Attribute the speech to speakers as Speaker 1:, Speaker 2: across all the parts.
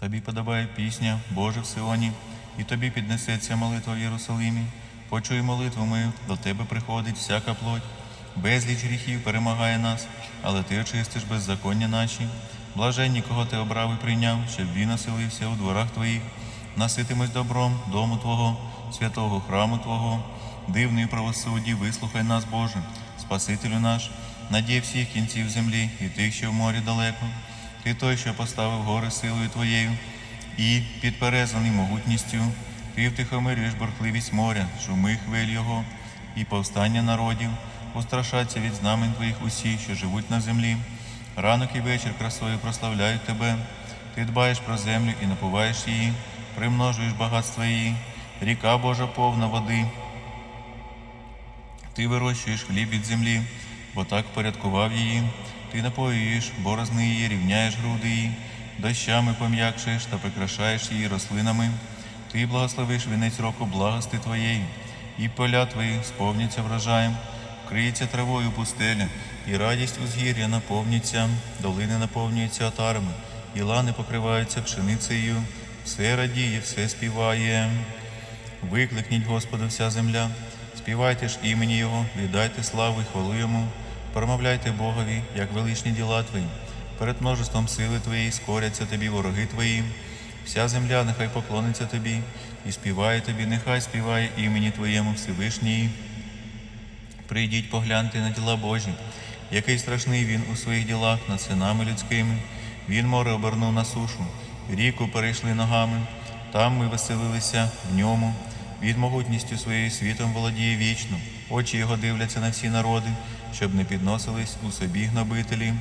Speaker 1: Тобі подобає пісня, Боже в Сионі, і тобі піднесеться молитва в Єрусалимі. Почуй молитву мою, до тебе приходить всяка плоть. Безліч гріхів перемагає нас, але ти очистиш беззаконня наші. Блаженні, кого ти обрав і прийняв, щоб він оселився у дворах твоїх. Наситимось добром дому Твого, святого храму Твого, дивний правосудді, вислухай нас, Боже, Спасителю наш, надій всіх кінців землі і тих, що в морі далеко. Ти той, що поставив гори силою Твоєю, і підперезаний могутністю, ти втихомирюєш бурхливість моря, шуми хвиль його, і повстання народів, устрашаться від знамень Твоїх усі, що живуть на землі. Ранок і вечір красою прославляють Тебе. Ти дбаєш про землю і напуваєш її, примножуєш багатство її, ріка Божа повна води. Ти вирощуєш хліб від землі, бо так впорядкував її. Ти напоюєш борозни її, рівняєш груди її, дощами пом'якшуєш та прикрашаєш її рослинами. Ти благословиш вінець року благости твоєї, і поля твої сповняться врожаєм, вкриється травою пустеля, і радість узгір'я наповнюється, долини наповнюються отарами, і лани покриваються пшеницею, все радіє, все співає. Викликніть Господу вся земля, співайте ж імені Його, віддайте славу і хвалу Йому, промовляйте Богові, як величні діла Твої. Перед множеством сили Твоєї скоряться тобі вороги Твої. Вся земля нехай поклониться тобі, і співає тобі, нехай співає імені Твоєму Всевишній. Прийдіть погляньте на діла Божі, який страшний він у своїх ділах над синами людськими. Він море обернув на сушу, ріку перейшли ногами. Там ми веселилися в ньому. Від могутністю своєю світом володіє вічно. Очі його дивляться на всі народи, щоб не підносились у собі гнобителі.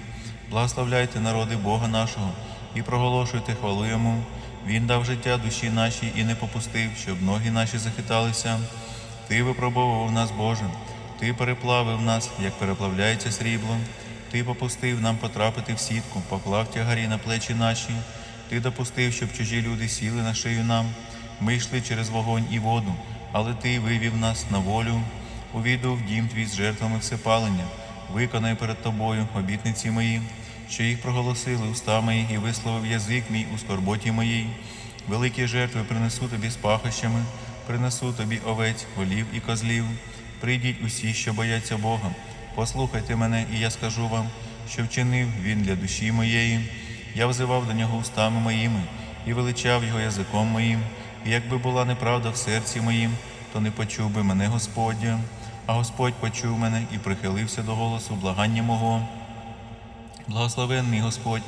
Speaker 1: Благословляйте народи Бога нашого і проголошуйте хвалу йому. Він дав життя душі нашій і не попустив, щоб ноги наші захиталися. Ти випробовував нас, Боже, Ти переплавив нас, як переплавляється срібло. Ти попустив нам потрапити в сітку, поклав тягарі на плечі наші. Ти допустив, щоб чужі люди сіли на шию нам. Ми йшли через вогонь і воду, але ти вивів нас на волю. Увійду в дім твій з жертвами всепалення. Виконай перед тобою обітниці мої, що їх проголосили уста мої і висловив язик мій у скорботі моїй. Великі жертви принесу тобі з пахощами, принесу тобі овець, волів і козлів. Прийдіть усі, що бояться Бога. Послухайте мене, і я скажу вам, що вчинив він для душі моєї. Я взивав до нього устами моїми і величав його язиком моїм. І якби була неправда в серці моїм, то не почув би мене Господь. А Господь почув мене і прихилився до голосу благання мого. Благословенний Господь,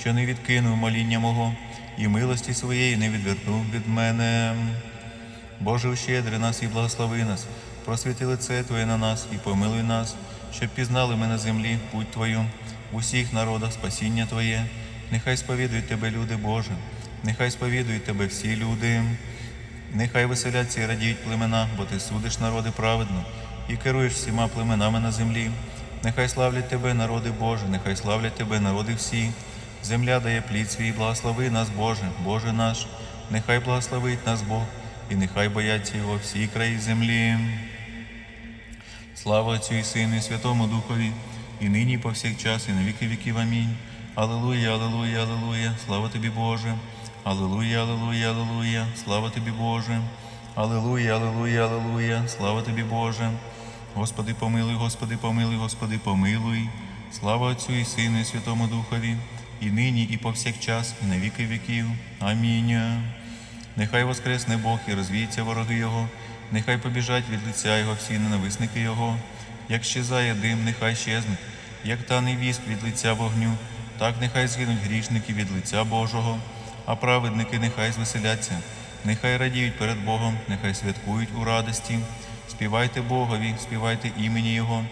Speaker 1: що не відкинув моління мого, і милості своєї не відвернув від мене. Боже, ущедри нас і благослови нас, просвіти лице Твоє на нас і помилуй нас, щоб пізнали ми на землі путь Твою, в усіх народах спасіння Твоє. Нехай сповідують Тебе, люди Боже, нехай сповідують Тебе всі люди. Нехай веселяться і радіють племена, бо ти судиш народи праведно і керуєш всіма племенами на землі. Нехай славлять тебе, народи Боже, нехай славлять тебе, народи всі. Земля дає плід свій, благослови нас, Боже, Боже наш, нехай благословить нас Бог, і нехай бояться його всі краї землі. Слава Отцю і Сину, і Святому Духові, і нині, і повсякчас, і на віки віків. Амінь. Алілуя, алілуя, алілуя, слава тобі, Боже. Алілуя, алілуя, алілуя, слава тобі, Боже. Алілуя, алілуя, алілуя, слава тобі, Боже. Господи, помилуй, Господи, помилуй, Господи, помилуй. Слава Отцю і Сину, і Святому Духові, і нині, і повсякчас, і на віки віків. Амінь. Нехай воскресне Бог і розвіються вороги Його, нехай побіжать від лиця Його всі ненависники Його. Як щезає дим, нехай щезнуть, як тане віск від лиця вогню, так нехай згинуть грішники від лиця Божого, а праведники нехай звеселяться, нехай радіють перед Богом, нехай святкують у радості. Співайте Богові, співайте імені Його,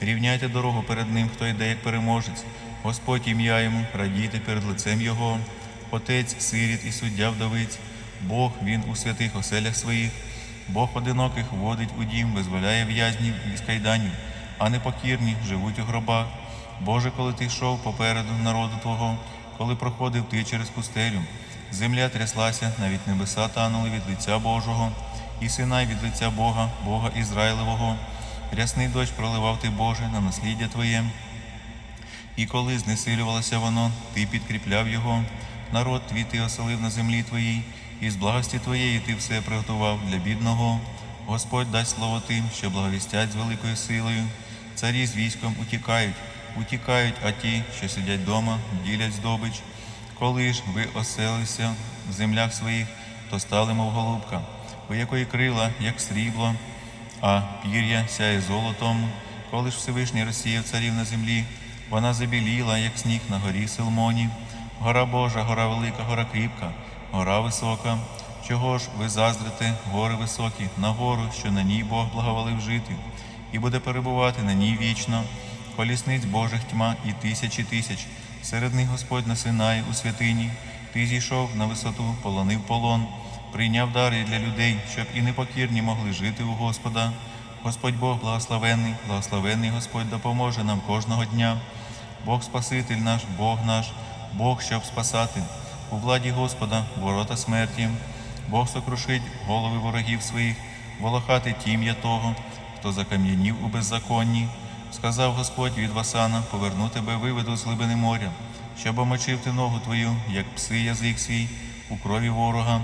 Speaker 1: рівняйте дорогу перед Ним, хто йде як переможець. Господь ім'я йому, радійте перед лицем Його, Отець, сиріт і суддя вдовиць, Бог він у святих оселях своїх, Бог одиноких водить у дім, визволяє в'язнів із кайданів, а непокірні живуть у гробах. Боже, коли ти йшов попереду народу Твого, коли проходив ти через пустелю, земля тряслася, навіть небеса танули від лиця Божого, і синай від лиця Бога, Бога Ізраїлевого. Рясний дощ проливав ти, Боже, на насліддя Твоє. І коли знесилювалося воно, ти підкріпляв його, народ твій ти оселив на землі твоїй, і з благості твоєї ти все приготував для бідного. Господь дасть слово тим, що благовістять з великою силою. Царі з військом утікають, утікають, а ті, що сидять дома, ділять здобич. Коли ж ви оселися в землях своїх, то стали, мов голубка, у якої крила, як срібло, а пір'я сяє золотом. Коли ж Всевишній розсіяв царів на землі, вона забіліла, як сніг на горі Силмоні. Гора Божа, гора велика, гора кріпка, гора висока. Чого ж ви заздрите, гори високі, на гору, що на ній Бог благоволив жити, і буде перебувати на ній вічно. Колісниць Божих тьма і тисячі тисяч. Серед них Господь на Синаї у святині. Ти зійшов на висоту, полонив полон, прийняв дари для людей, щоб і непокірні могли жити у Господа. Господь Бог благословенний, благословенний Господь допоможе нам кожного дня. Бог Спаситель наш, Бог наш, Бог, щоб спасати. У владі Господа ворота смерті. Бог сокрушить голови ворогів своїх, волохати тім'я того, хто закам'янів у беззаконні. Сказав Господь від Васана, поверну тебе, виведу з глибини моря, щоб омочив ти ногу твою, як пси язик свій, у крові ворога.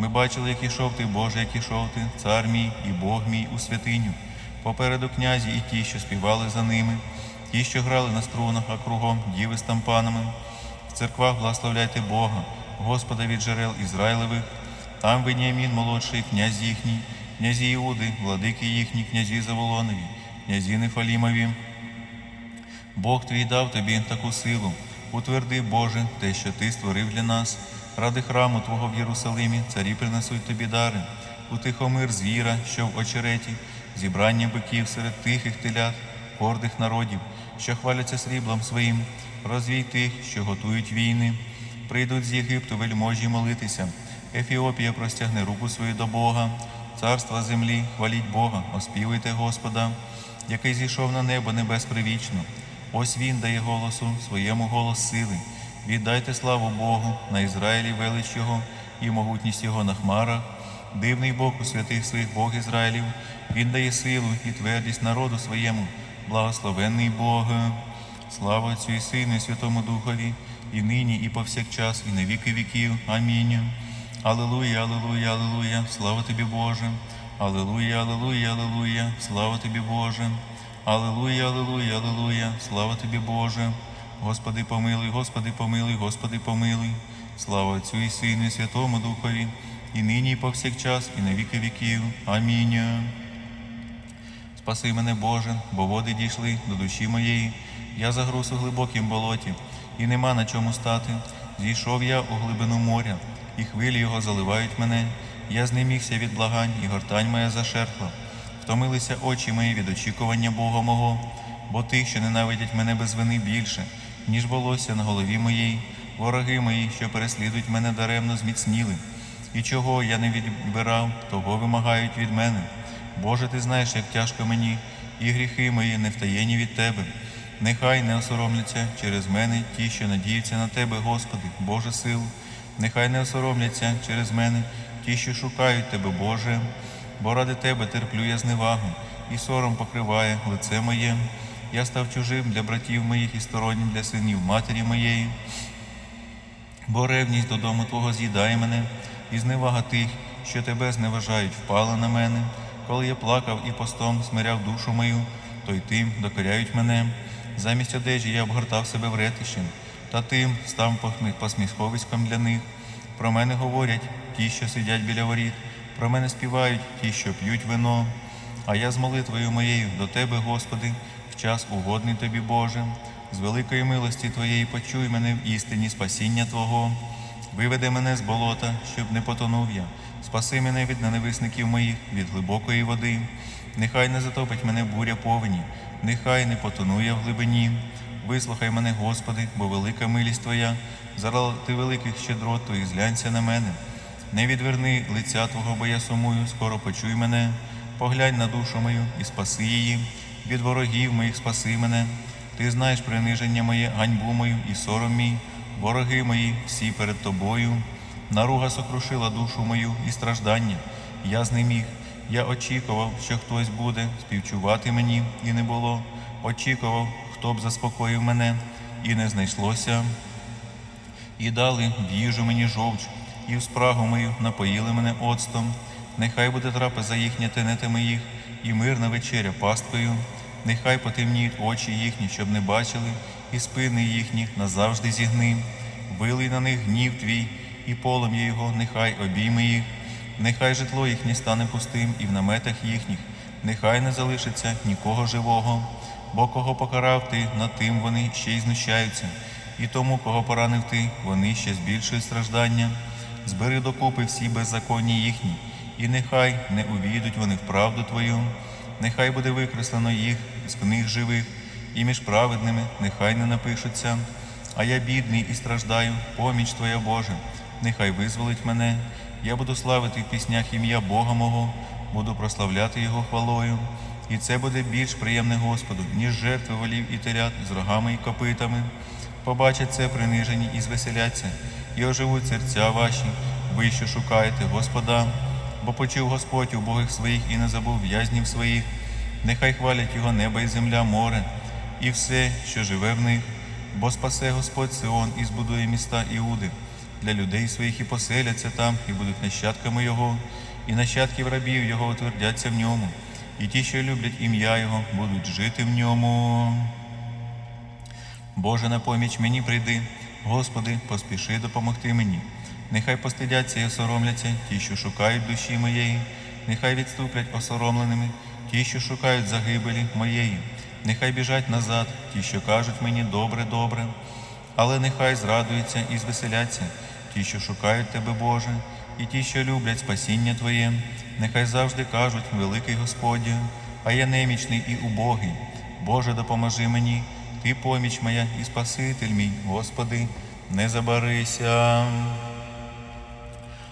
Speaker 1: Ми бачили, як ішов ти, Боже, як ішов ти, цар мій і Бог мій у святиню. Попереду князі і ті, що співали за ними, ті, що грали на струнах, а кругом діви з тампанами. В церквах благословляйте Бога, Господа від джерел Ізраїлевих. Там Веніамін молодший, князь їхній, князі Іуди, владики їхні, князі Заволонові, князі Нефалімові. Бог твій дав тобі таку силу. Утверди, Боже, те, що ти створив для нас. Ради храму Твого в Єрусалимі царі принесуть тобі дари. Утихомир звіра, що в очереті, зібрання биків серед тихих телят, гордих народів, що хваляться сріблом своїм, розвій тих, що готують війни. Прийдуть з Єгипту вельможі молитися. Ефіопія простягне руку свою до Бога, царства землі, хваліть Бога, оспівуйте Господа, який зійшов на небо небес привічно. Ось він дає голосу своєму голос сили. Віддайте славу Богу на Ізраїлі велич Його і могутність Його на хмарах. Дивний Бог у святих своїх Бог Ізраїлів. Він дає силу і твердість народу своєму. Благословенний Бог. Слава Отцю і Сину, і Святому Духові, і нині, і повсякчас, і на віки віків. Амінь. Аллилуйя, аллилуйя, аллилуйя, слава тобі, Боже. Аллилуйя, аллилуйя, аллилуйя, слава тобі, Боже. Аллилуйя, аллилуйя, аллилуйя, слава тобі, Боже. Господи, помилуй, Господи, помилуй, Господи, помилуй. Слава Отцю і Сину, і Святому Духові, і нині, і повсякчас, і на віки віків. Амінь. Спаси мене, Боже, бо води дійшли до душі моєї. Я загруз у глибокім болоті, і нема на чому стати. Зійшов я у глибину моря, і хвилі його заливають мене. Я знемігся від благань, і гортань моя зашерхла. Втомилися очі мої від очікування Бога мого, бо тих, що ненавидять мене без вини більше, ніж волосся на голові моїй, вороги мої, що переслідують мене даремно, зміцніли. І чого я не відбирав, того вимагають від мене. Боже, ти знаєш, як тяжко мені, і гріхи мої не втаєні від Тебе. Нехай не осоромляться через мене ті, що надіються на Тебе, Господи, Боже сил. Нехай не осоромляться через мене ті, що шукають Тебе, Боже, бо ради Тебе терплю я зневагу, і сором покриває лице моє. Я став чужим для братів моїх і стороннім для синів матері моєї. Бо ревність додому Твого з'їдає мене, і зневага тих, що тебе зневажають, впала на мене. Коли я плакав і постом смиряв душу мою, то й тим докоряють мене. Замість одежі я обгортав себе вретищем, та тим став посміховиськом для них. Про мене говорять ті, що сидять біля воріт, про мене співають ті, що п'ють вино. А я з молитвою моєю до Тебе, Господи, в час угодний Тобі, Боже, з великої милості Твоєї почуй мене в істині спасіння Твого. Виведи мене з болота, щоб не потонув я. Спаси мене від ненависників моїх, від глибокої води. Нехай не затопить мене буря повені, нехай не потону я в глибині. Вислухай мене, Господи, бо велика милість Твоя, заради ти великих щедрот Твоїх зглянься на мене. Не відверни лиця Твого, бо я сумую, скоро почуй мене. Поглянь на душу мою і спаси її. Від ворогів моїх спаси мене. Ти знаєш приниження моє, ганьбу мою і сором мій. Вороги мої всі перед тобою. Наруга сокрушила душу мою і страждання. Я знеміг. Я очікував, що хтось буде співчувати мені, і не було. Очікував, хто б заспокоїв мене, і не знайшлося. і дали в їжу мені жовч, і в спрагу мою напоїли мене оцтом. Нехай буде трапеза їхня тенетами їх, і мирна вечеря пасткою. Нехай потемніють очі їхні, щоб не бачили, і спини їхні назавжди зігни. Вилий на них гнів твій, і полум'я його, нехай обійме їх. Нехай житло їхнє стане пустим, і в наметах їхніх, нехай не залишиться нікого живого, бо кого покарав ти, над тим вони ще й знущаються, і тому, кого поранив ти, вони ще збільшують страждання. Збери докупи всі беззаконні їхні, і нехай не увійдуть вони в правду Твою, нехай буде викреслено їх з книг живих, і між праведними нехай не напишуться. А я бідний і страждаю, поміч Твоя Боже, нехай визволить мене. Я буду славити в піснях ім'я Бога мого, буду прославляти Його хвалою. І це буде більш приємне Господу, ніж жертви волів і телят з рогами і копитами. Побачать це принижені і звеселяться, і оживуть серця ваші, ви, що шукаєте Господа, бо почув Господь убогих своїх і не забув в'язнів своїх. Нехай хвалять його небо і земля, море, і все, що живе в них, бо спасе Господь Сион і збудує міста Іуди для людей своїх і поселяться там, і будуть нащадками Його, і нащадків рабів Його утвердяться в ньому, і ті, що люблять ім'я Його, будуть жити в ньому. Боже, на поміч мені прийди, Господи, поспіши допомогти мені. Нехай постидяться і осоромляться ті, що шукають душі моєї, нехай відступлять осоромленими ті, що шукають загибелі моєї, нехай біжать назад, ті, що кажуть мені добре, добре, але нехай зрадуються і звеселяться ті, що шукають Тебе, Боже, і ті, що люблять спасіння Твоє, нехай завжди кажуть, великий Господь, а я немічний і убогий. Боже, допоможи мені, Ти поміч моя і Спаситель мій, Господи, не забарися.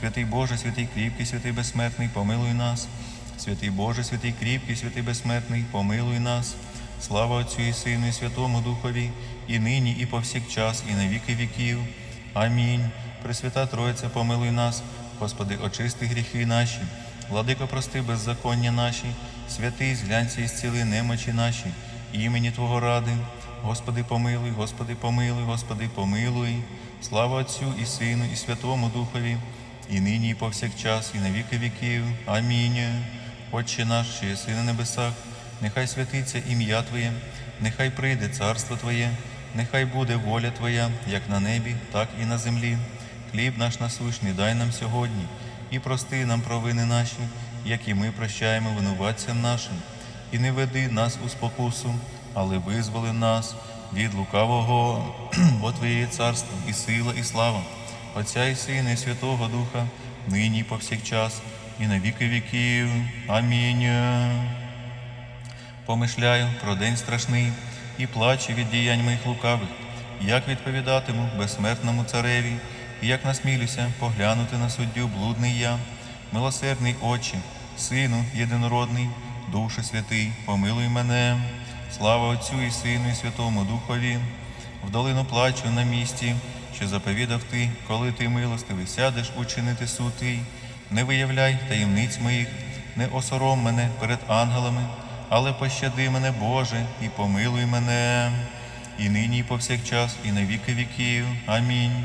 Speaker 1: Святий Боже, святий кріпкий, святий безсмертний, помилуй нас. Святий Боже, святий кріпкий, святий безсмертний, помилуй нас. Слава Отцю і Сину, і Святому Духові, і нині, і повсякчас, і на віки віків. Амінь. Пресвята Троїця, помилуй нас, Господи, очисти гріхи наші, владико, прости беззаконня наші, святий, зглянься і зціли немочі наші, імені Твого ради. Господи, помилуй, Господи, помилуй, Господи, помилуй. Слава Отцю і Сину, і Святому Духові, і нині, і повсякчас, і на віки віків. Амінь. Отче наш, що єси на небесах, нехай святиться ім'я Твоє, нехай прийде царство Твоє, нехай буде воля Твоя, як на небі, так і на землі. Хліб наш насущний дай нам сьогодні, і прости нам провини наші, як і ми прощаємо винуватцям нашим, і не веди нас у спокусу, але визволи нас від лукавого, бо Твоє царство, і сила, і слава, Отця і Сина, і Святого Духа, нині повсякчас, і на віки віків. Амінь. Помишляю про день страшний і плачу від діянь моїх лукавих, як відповідатиму безсмертному цареві, і як насмілюся поглянути на суддю блудний я, милосердний Отче, Сину єдинородний, Душе святий, помилуй мене, слава Отцю і Сину, і Святому Духові, в долину плачу на місці, що заповідав ти, коли ти милостивий, сядеш учинити суд твій, не виявляй таємниць моїх, не осором мене перед ангелами, але пощади мене, Боже, і помилуй мене, і нині, і повсякчас, і на віки віків. Амінь.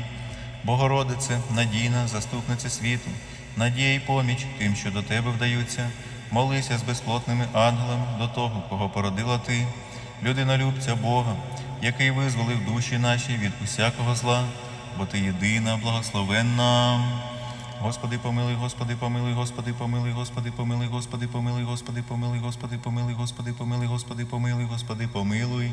Speaker 1: Богородице, надійна, заступниця світу, надія й поміч тим, що до тебе вдаються, молися з безплотними ангелами до того, кого породила ти, людинолюбця Бога, який визволив душі наші від усякого зла, бо ти єдина, благословенна. Господи, помилуй, Господи, помилуй, Господи, помилуй, Господи, помилуй, Господи, помилуй, Господи, помилуй, Господи, помилуй, Господи, помилуй, Господи, помилуй, Господи, помилуй.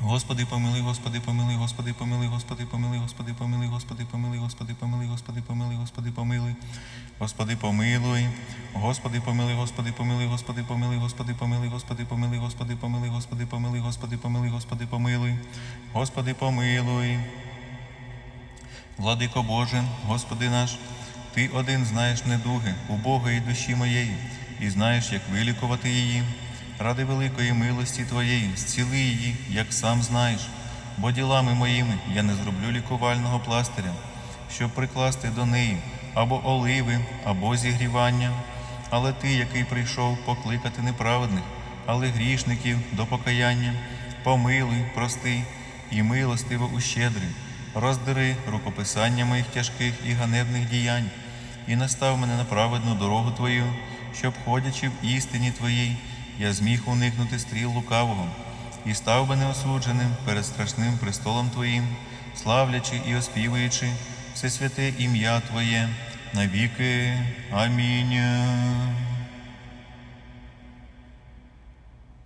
Speaker 1: Господи, помилуй, Господи, помилуй, Господи, помилуй, Господи, помилуй, Господи, помилуй, Господи, помилуй, Господи, помилуй, Господи, помилуй, Господи, помилуй. Господи, помилуй. Господи, помилуй, Господи, помилуй, Господи, помилуй, Господи, помилуй, Господи, помилуй, Господи, помилуй, Господи, помилуй, Господи, помилуй, Господи, помилуй. Господи, помилуй. Владико Боже, Господи наш, Ти один знаєш недуги убогої душі моєї, і знаєш, як вилікувати її. Ради великої милості Твоєї, зціли її, як сам знаєш, бо ділами моїми я не зроблю лікувального пластиря, щоб прикласти до неї або оливи, або зігрівання. Але ти, який прийшов покликати неправедних, але грішників до покаяння, помилуй, прости і милостиво ущедри, роздери рукописання моїх тяжких і ганебних діянь, і настав мене на праведну дорогу Твою, щоб, ходячи в істині Твоїй, я зміг уникнути стріл лукавого, і став би неосудженим перед страшним престолом Твоїм, славлячи і оспівуючи все святе ім'я Твоє навіки. Амінь.